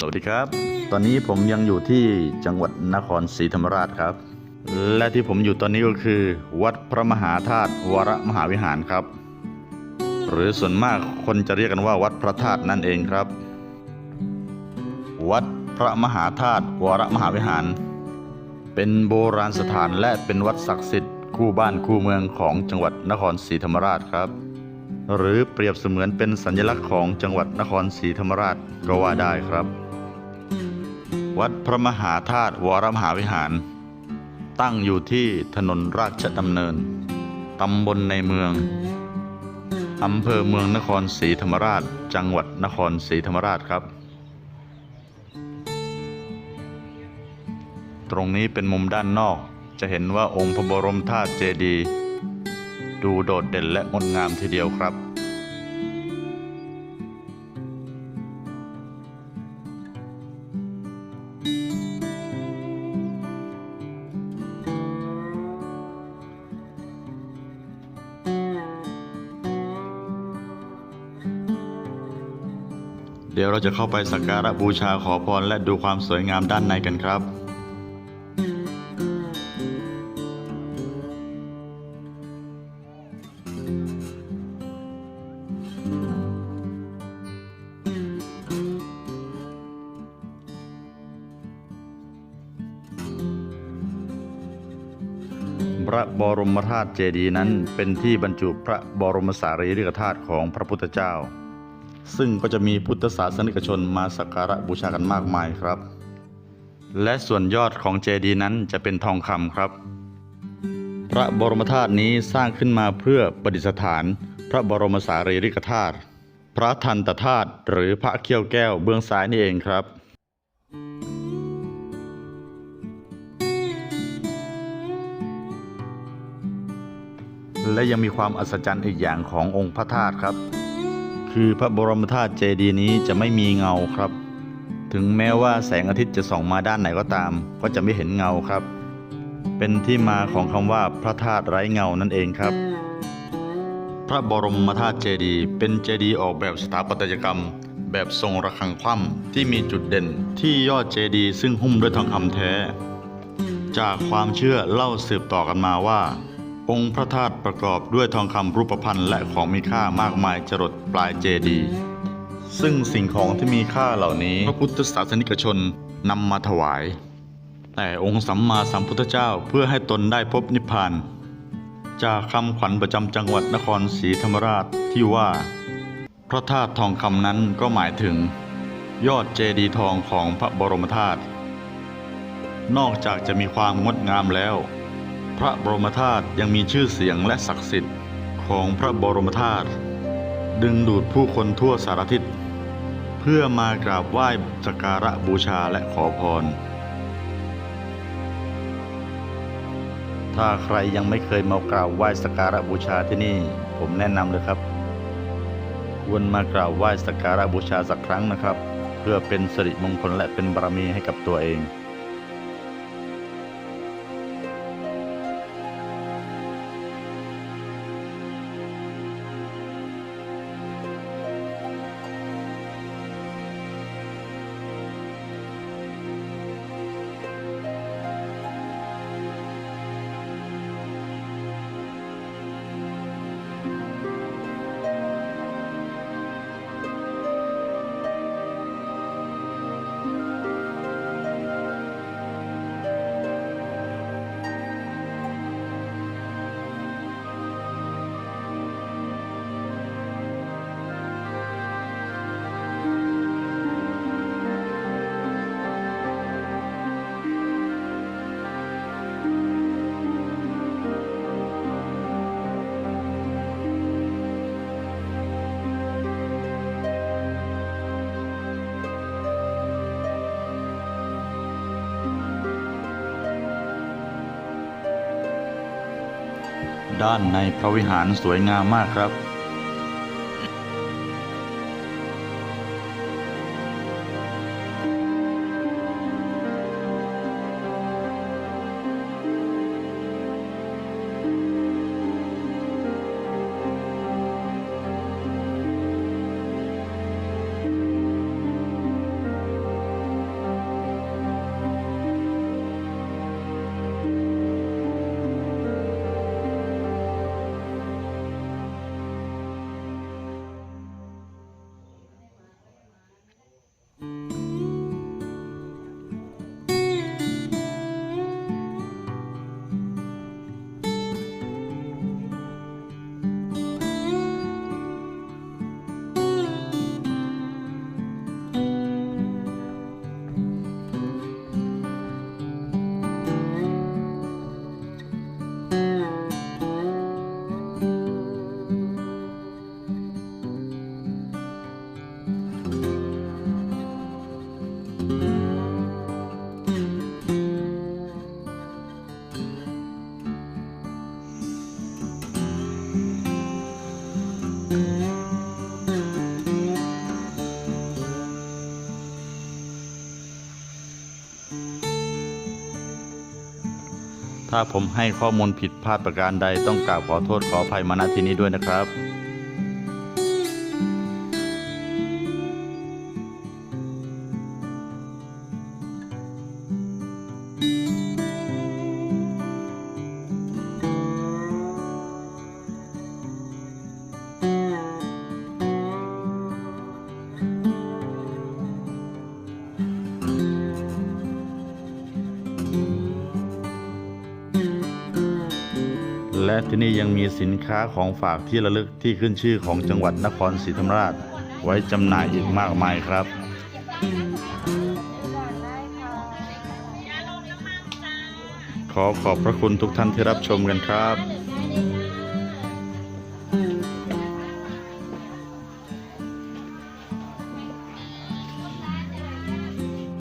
สวัสดีครับ ตอนนี้ผมยังอยู่ที่จังหวัดนครศรีธรรมราชครับ และที่ผมอยู่ตอนนี้ก็คือ วัดพระมหาธาตุวรมหาวิหารครับ หรือส่วนมากคนจะเรียกกันว่าวัดพระธาตุนั่นเองครับ วัดพระมหาธาตุวรมหาวิหาร เป็นโบราณสถานและเป็นวัดศักดิ์สิทธิ์คู่บ้านคู่เมืองของจังหวัดนครศรีธรรมราชครับหรือเปรียบเสมือนเป็นสัญลักษณ์ของจังหวัดนครศรีธรรมราชก็ว่าได้ครับ วัดพระมหาธาตุวรมหาวิหาร ตั้งอยู่ที่ถนนราชดำเนิน ตำบลในเมือง อำเภอเมืองนครศรีธรรมราช จังหวัดนครศรีธรรมราชครับ ตรงนี้เป็นมุมด้านนอก จะเห็นว่าองค์พระบรมธาตุเจดีย์ดูโดดเด่นและงดงามทีเดียวครับ เดี๋ยวเราจะเข้าไปสักการะบูชาขอพรและดูความสวยงามด้านในกันครับพระบรมธาตุเจดีย์นั้นเป็นที่บรรจุพระบรมสารีริกธาตุของพระพุทธเจ้า ซึ่งก็จะมีพุทธศาสนิกชนมาสักการะบูชากันมากมายครับ และส่วนยอดของเจดีย์นั้นจะเป็นทองคำครับ พระบรมธาตุนี้สร้างขึ้นมาเพื่อประดิษฐาน พระบรมสารีริกธาตุพระทันตธาตุหรือพระเขี้ยวแก้วเบื้องซ้ายนี่เองครับและยังมีความอัศจรรย์อีกอย่างขององค์พระธาตุครับ คือพระบรมธาตุเจดีย์นี้จะไม่มีเงาครับ ถึงแม้ว่าแสงอาทิตย์จะส่องมาด้านไหนก็ตาม ก็จะไม่เห็นเงาครับ เป็นที่มาของคำว่าพระธาตุไร้เงานั่นเองครับ พระบรมธาตุเจดีย์เป็นเจดีย์ออกแบบสถาปัตยกรรม แบบทรงระฆังคว่ำที่มีจุดเด่นที่ยอดเจดีย์ซึ่งหุ้มด้วยทองคำแท้ จากความเชื่อเล่าสืบต่อกันมาว่า องค์พระธาตุประกอบด้วยทองคำรูปพรรณและของมีค่ามากมายจรดปลายเจดีย์ซึ่งสิ่งของที่มีค่าเหล่านี้พระพุทธศาสนิกชนนำมาถวาย แต่องค์สัมมาสัมพุทธเจ้าเพื่อให้ตนได้พบนิพพาน จากคำขวัญประจำจังหวัดนครศรีธรรมราชที่ว่า พระธาตุทองคำนั้นก็หมายถึง ยอดเจดีย์ทองของพระบรมธาตุนอกจากจะมีความงดงามแล้ว พระบรมธาตุยังมีชื่อเสียงและศักดิ์สิทธิ์ของพระบรมธาตุดึงดูดผู้คนทั่วสารทิศเพื่อมากราบไหว้สักการะบูชาและขอพร ถ้าใครยังไม่เคยมากราบไหว้สักการะบูชาที่นี่ ผมแนะนำเลยครับควรมากราบไหว้สักการะบูชาสักครั้งนะครับ เพื่อเป็นสิริมงคลและเป็นบารมีให้กับตัวเอง ด้านในพระวิหารสวยงามมากครับ ถ้าผมให้ข้อมูลผิดพลาดประการใดต้องกราบขอโทษขออภัยมาณที่นี้ด้วยนะครับ และที่นี่ยังมีสินค้าของฝากที่ระลึกที่ขึ้นชื่อของจังหวัดนครศรีธรรมราช ไว้จำหน่ายอีกมากมายครับ ขอขอบพระคุณทุกท่านที่รับชมกันครับ